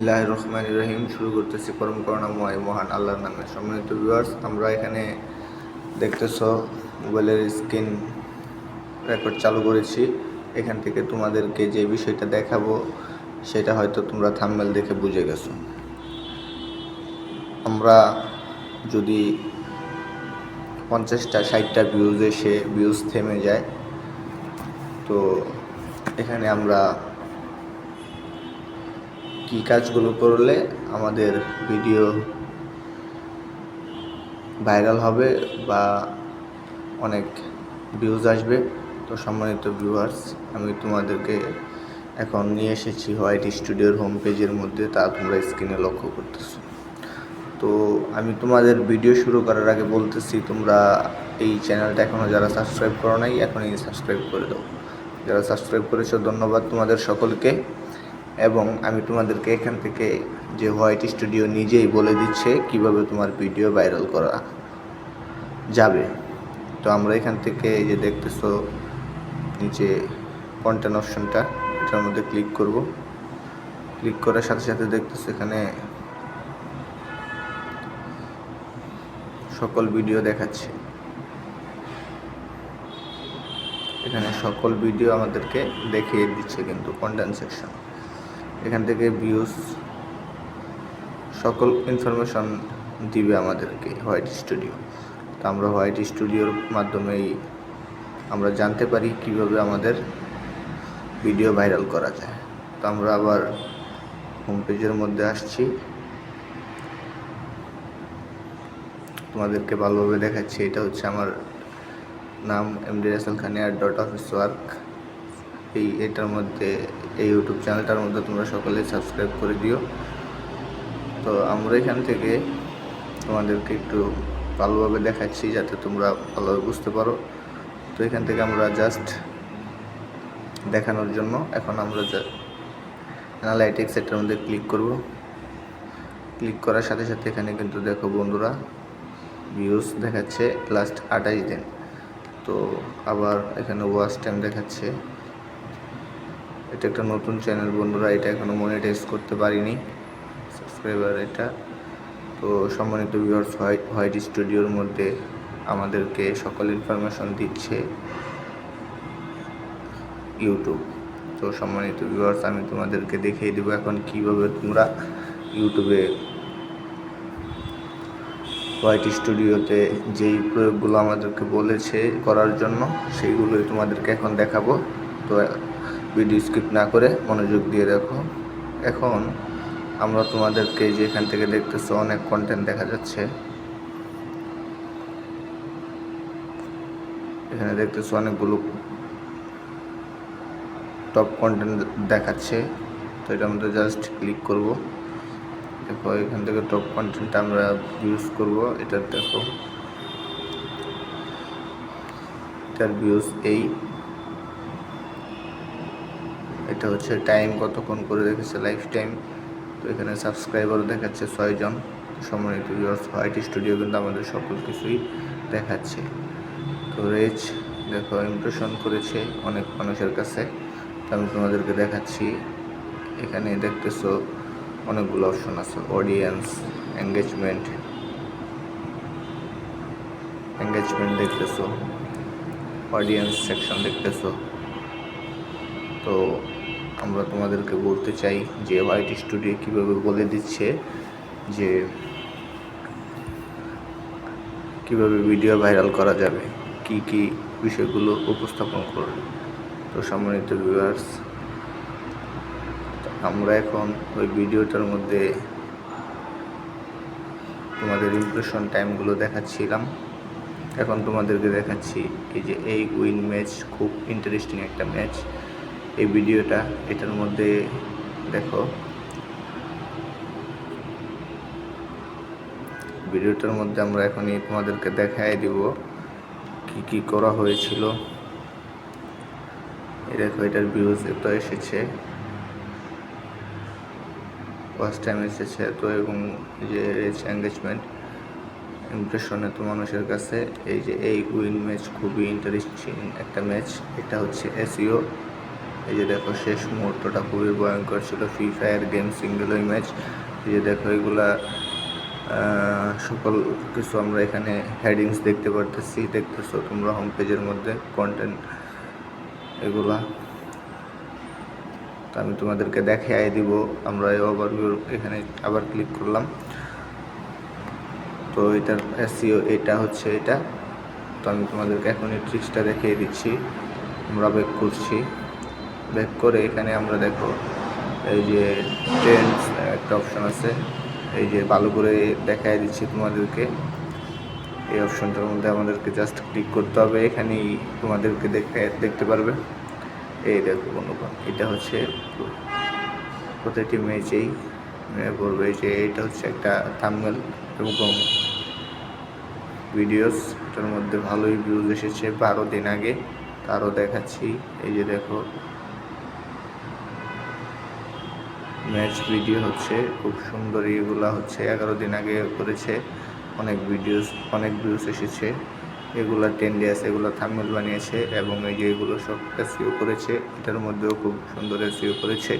ইল্লাহ রহমান রহিম, শুরু করতেছি পরম করুণাময় মহান আল্লাহর নামে। সম্মানিত ভিউয়ার্স আমরা এখানে দেখতেছ মোবাইলের স্ক্রিন রেকর্ড চালু করেছি। এখান থেকে তোমাদেরকে যে বিষয়টা দেখাবো, সেটা হয়তো তোমরা থাম্বেল দেখে বুঝে গেছো। আমরা যদি পঞ্চাশটা, ষাটটা ভিউজ এসে ভিউজ থেমে যায়, তো এখানে আমরা কি কাজগুলো করলে আমাদের ভিডিও ভাইরাল হবে বা অনেক ভিউজ আসবে? তো সম্মানিত ভিউয়ার্স আমি তোমাদেরকে এখন নিয়ে এসেছি হোয়াইট স্টুডিওর হোম পেজের মধ্যে, তা তোমরা স্ক্রিনে লক্ষ্য করতেছো। তো আমি তোমাদের ভিডিও শুরু করার আগে বলতেছি, তোমরা এই চ্যানেলটা এখনও যারা সাবস্ক্রাইব করো নাই, এখনই সাবস্ক্রাইব করে দাও। যারা সাবস্ক্রাইব করেছ, ধন্যবাদ তোমাদের সকলকে। এবং আমি তোমাদেরকে এখান থেকে যে হোয়াইট স্টুডিও নিজেই বলে দিচ্ছে কীভাবে তোমার ভিডিও ভাইরাল করা যাবে। তো আমরা এখান থেকে এই যে দেখতেছো নিচে কন্টেন্ট অপশনটা এটার মধ্যে ক্লিক করব। ক্লিক করার সাথে সাথে দেখতেছো এখানে সকল ভিডিও দেখাচ্ছে। এখানে সকল ভিডিও আমাদেরকে দেখিয়ে দিচ্ছে কিন্তু কন্টেন্ট সেকশন এখান থেকে ভিউজ সকল ইনফরমেশন দিবে আমাদেরকে হোয়াইট স্টুডিও তো আমরা হোয়াইট স্টুডিওর মাধ্যমেই আমরা জানতে পারি কীভাবে আমাদের ভিডিও ভাইরাল করা যায়। তো আমরা আবার হোম পেজের মধ্যে আসছি। তোমাদেরকে ভালোভাবে দেখাচ্ছি। এটা হচ্ছে আমার নাম এম এমডি রাসেল খানিয়ার ডট অফিস ওয়ার্ক এই এটার মধ্যে এই ইউটিউব চ্যানেলটার মধ্যে তোমরা সকলে সাবস্ক্রাইব করে দিও। তো আমরা এখান থেকে তোমাদেরকে একটু ভালোভাবে দেখাচ্ছি যাতে তোমরা ভালোভাবে বুঝতে পারো। তো এখান থেকে আমরা জাস্ট দেখানোর জন্য এখন আমরা অ্যানালাইটিক্স এটার মধ্যে ক্লিক করব। ক্লিক করার সাথে সাথে এখানে কিন্তু দেখো বন্ধুরা ভিউজ দেখাচ্ছে লাস্ট আঠাশ দিন। তো আবার এখানে ওয়াচ টাইম দেখাচ্ছে। এটা একটা নতুন চ্যানেল বন্ধুরা, এটা এখনও মনিটাইজ করতে পারিনি সাবস্ক্রাইবার এটা। তো সম্মানিত ভিউয়ার্স হোয়াইট স্টুডিওর মধ্যে আমাদেরকে সকল ইনফরমেশন দিচ্ছে ইউটিউব তো সম্মানিত ভিউয়ার্স আমি তোমাদেরকে দেখিয়ে দেবো এখন কীভাবে তোমরা ইউটিউবে হোয়াইট স্টুডিওতে যেই প্রয়োগগুলো আমাদেরকে বলেছে করার জন্য, সেইগুলোই তোমাদেরকে এখন দেখাবো। তো ভিডিও স্কিপ না করে মনোযোগ দিয়ে দেখো। এখন আমরা তোমাদেরকে যে এখান থেকে দেখতেছো অনেক কন্টেন্ট দেখা যাচ্ছে। এখানে দেখতেছো অনেকগুলো টপ কন্টেন্ট দেখাচ্ছে। তো এটার মধ্যে জাস্ট ক্লিক করব। দেখো, এখান থেকে টপ কন্টেন্টটা আমরা ইউজ করব। এটা দেখো, এটার ভিউজ এই এটা হচ্ছে টাইম কতক্ষণ করে রেখেছে লাইফ টাইম তো এখানে সাবস্ক্রাইবারও দেখাচ্ছে ছয়জন। ভিউয়ার্স হোয়াইট স্টুডিও কিন্তু আমাদের সকল কিছুই দেখাচ্ছে। তো রেজ, দেখো ইমপ্রেশন করেছে অনেক মানুষের কাছে। তো আমি তোমাদেরকে দেখাচ্ছি। এখানে দেখতেছো অনেকগুলো অপশন আছে। অডিয়েন্স এঙ্গেজমেন্ট এঙ্গেজমেন্ট দেখতেছো। অডিয়েন্স সেকশন দেখতেছো। তো আমরা তোমাদেরকে বলতে চাই যে হোয়াইট স্টুডিও কীভাবে বলে দিচ্ছে যে কীভাবে ভিডিও ভাইরাল করা যাবে, কি কি বিষয়গুলো উপস্থাপন করবে। তো সম্মানিত ভিউয়ার্স আমরা এখন ওই ভিডিওটার মধ্যে তোমাদের ইমপ্রেশন টাইমগুলো দেখাচ্ছিলাম। এখন তোমাদেরকে দেখাচ্ছি এই যে এই উইন ম্যাচ খুব ইন্টারেস্টিং একটা ম্যাচ এই ভিডিওটা, এটার মধ্যে দেখো। ভিডিওটার মধ্যে আমরা এখনই তোমাদেরকে দেখাই দিব কি কি করা হয়েছিল। দেখো, এটার ভিউজ এত এসেছে। ফার্স্ট টাইম এসেছে এত, এবং যে রিচ এঙ্গেজমেন্ট ইমপ্রেশন এত মানুষের কাছে। এই যে এই উইন ম্যাচ খুবই ইন্টারেস্টিং একটা ম্যাচ এটা হচ্ছে এসইও এই যে দেখো শেষ মুহূর্তটা খুবই ভয়ঙ্কর ছিল free fire game single match এই যে দেখো এগুলা সকল কিছু আমরা এখানে হেডিংস দেখতে পারতেছি। দেখতেছো তোমরা হোম পেজের মধ্যে কন্টেন্ট এগুলা। তো আমি তোমাদেরকে দেখাই দিব, আমরা এই ওভারভিউ এখানে আবার ক্লিক করলাম। তো এটার এসিও এটা হচ্ছে এটা। তো আমি তোমাদেরকে এখন এই ট্রিক্সটা দেখিয়ে দিচ্ছি। আমরা ব্যাক করছি। ব্যাক করে এখানে আমরা দেখো এই যে ট্রেন্ডস একটা অপশন আছে, এই যে ভালো করে দেখাই দিচ্ছি তোমাদেরকে। এই অপশনটার মধ্যে আমাদেরকে জাস্ট ক্লিক করতে হবে, এখানেই তোমাদেরকে দেখে, দেখতে পারবে। এই দেখো বন্ধুগণ, এটা হচ্ছে প্রতিটি ম্যাচেই বলবে যে এটা হচ্ছে একটা থাম্বনেল এবং ভিডিওস এটার মধ্যে ভালোই ভিউজ এসেছে। বারো দিন আগে তারও দেখাচ্ছি, এই যে দেখো ম্যাচ ভিডিও হচ্ছে, খুব সুন্দর এগুলা হচ্ছে, এগারো দিন আগে করেছে, অনেক ভিডিওস, অনেক ভিউস এসেছে। এগুলা টেন্ডে আছে এগুলো থাম্বনেল বানিয়েছে এবং এই যে এগুলো সব এসিও করেছে, এটার মধ্যেও খুব সুন্দর এসিও করেছে,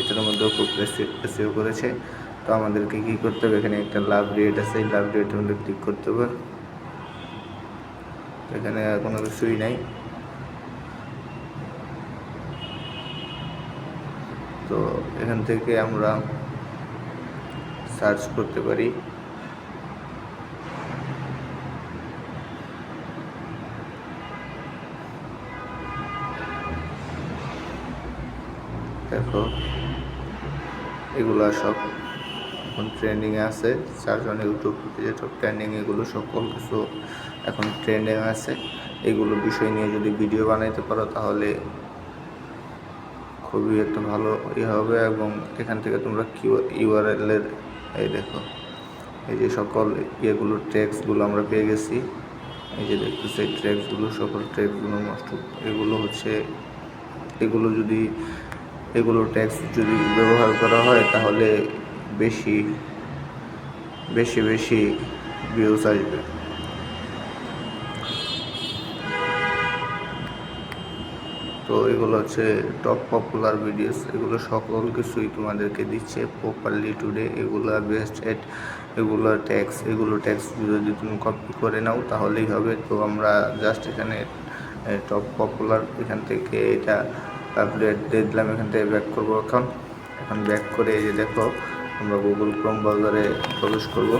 এটার মধ্যেও খুব এসিও করেছে। তো আমাদেরকে কি করতে হবে? এখানে একটা লাভ রেট আছে, এই লাভ রেটের মধ্যে ক্লিক করতে হবে। এখানে কোনো কিছুই নাই তো এখান থেকে আমরা সার্চ করতে পারি। দেখো, এগুলা সব এখন ট্রেন্ডিংয়ে আছে। চারজন ইউটিউব যেসব ট্রেন্ডিং এগুলো সকল কিছু এখন ট্রেন্ডিং আছে। এগুলো বিষয় নিয়ে যদি ভিডিও বানাইতে পারো তাহলে খুবই একটা ভালো ইয়ে হবে এবং এখান থেকে তোমরা কিউ ইউআরএল এর, এই দেখো, এই যে সকল ইয়েগুলো ট্র্যাক্সগুলো আমরা পেয়ে গেছি। এই যে দেখতেছি এই ট্র্যাক্সগুলো সকল ট্র্যাক্সগুলো নষ্ট, এগুলো হচ্ছে, এগুলো যদি, এগুলো ট্যাক্স যদি ব্যবহার করা হয় তাহলে বেশি বেশি বেশি ভিউজ আসবে। তো এগুলো হচ্ছে টপ পপুলার ভিডিওস এগুলো সকল কিছুই তোমাদেরকে দিচ্ছে প্রপারলি টুডে এগুলো বেস্ট এট এগুলো ট্যাক্স এগুলো ট্যাক্স যদি তুমি কপি করে নাও তাহলেই হবে। তো আমরা জাস্ট এখানে টপ পপুলার এখান থেকে এটা আপডেট দিয়ে দিলাম এখান থেকে ব্যাক করব এখন এখন ব্যাক করে এই যে দেখো, আমরা গুগল ক্রোম বাজারে প্রবেশ করব।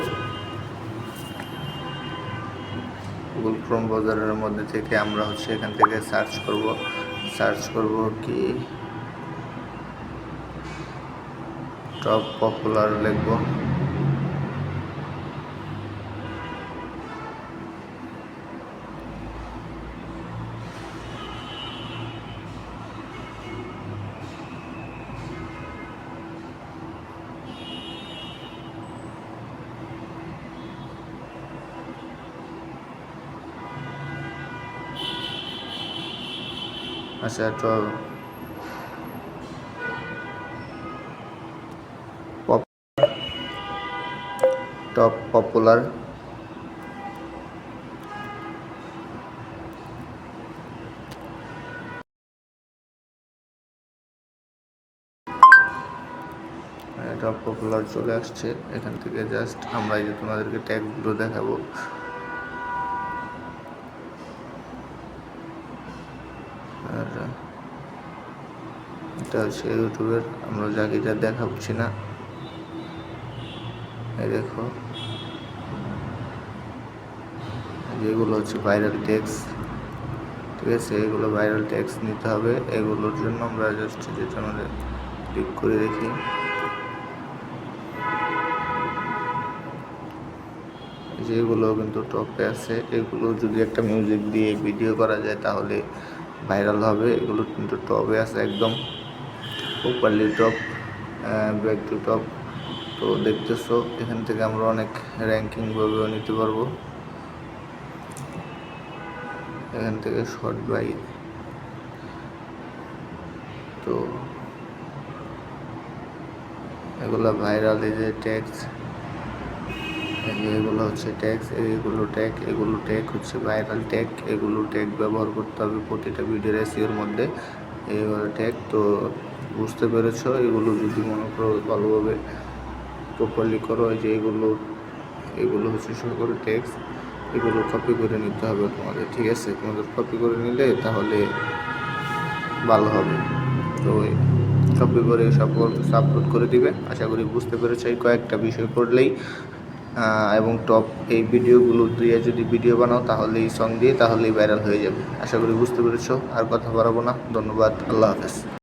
গুগল ক্রোম বাজারের মধ্যে থেকে আমরা হচ্ছে এখান থেকে সার্চ করব। সার্চ করব কি? টপ পপুলার লিখব। আচ্ছা তো টপ পপুলার। টপ পপুলার চলে আসছে, এখান থেকে জাস্ট আমরা যে তোমাদেরকে ট্যাগগুলো দেখাবো। আর এটা হচ্ছে ইউটিউবের, আমরা জাকিটা দেখাচ্ছি না। এই দেখো। যেগুলো হচ্ছে ভাইরাল ট্যাক্স ঠিক আছে? এগুলো ভাইরাল ট্যাক্স নিতে হবে। এগুলোর জন্য আমরা জাস্ট যেটা আমাদের ক্লিক করে দেখি। যেগুলো কিন্তু টপে আছে। এগুলো যদি একটা মিউজিক দিয়ে ভিডিও করা যায় তাহলে ভাইরাল হবে, এগুলো কিন্তু টপে আছে একদম। Properly top back to top তো দেখতেছো, এখান থেকে আমরা অনেক র্যাঙ্কিংভাবেও নিতে পারব। এখান থেকে শর্ট বাই তো এগুলো ভাইরাল এই যে ট্যাক্স এগুলো হচ্ছে ট্যাক্স এগুলো ট্যাগ এগুলো ট্যাগ হচ্ছে ভাইরাল ট্যাগ এগুলো ট্যাগ ব্যবহার করতে হবে প্রতিটা ভিডিওর রেসিওর মধ্যে। এইগুলো ট্যাগ তো বুঝতে পেরেছ এগুলো যদি মনে করো ভালোভাবে প্রপারলি করো যে এগুলো এগুলো হচ্ছে সকল ট্যাক্স এগুলো কপি করে নিতে হবে তোমাদের ঠিক আছে? তোমাদের কপি করে নিলে তাহলে ভালো হবে। তো কপি করে সব আপলোড করে দিবে। আশা করি বুঝতে পেরেছ এই কয়েকটা বিষয় আহ, এবং টপ এই ভিডিওগুলো দিয়ে যদি ভিডিও বানাও, তাহলে এই সং দিয়ে তাহলেই ভাইরাল হয়ে যাবে। আশা করি বুঝতে পেরেছ, আর কথা বাড়াবো না। ধন্যবাদ। আল্লাহ হাফেজ।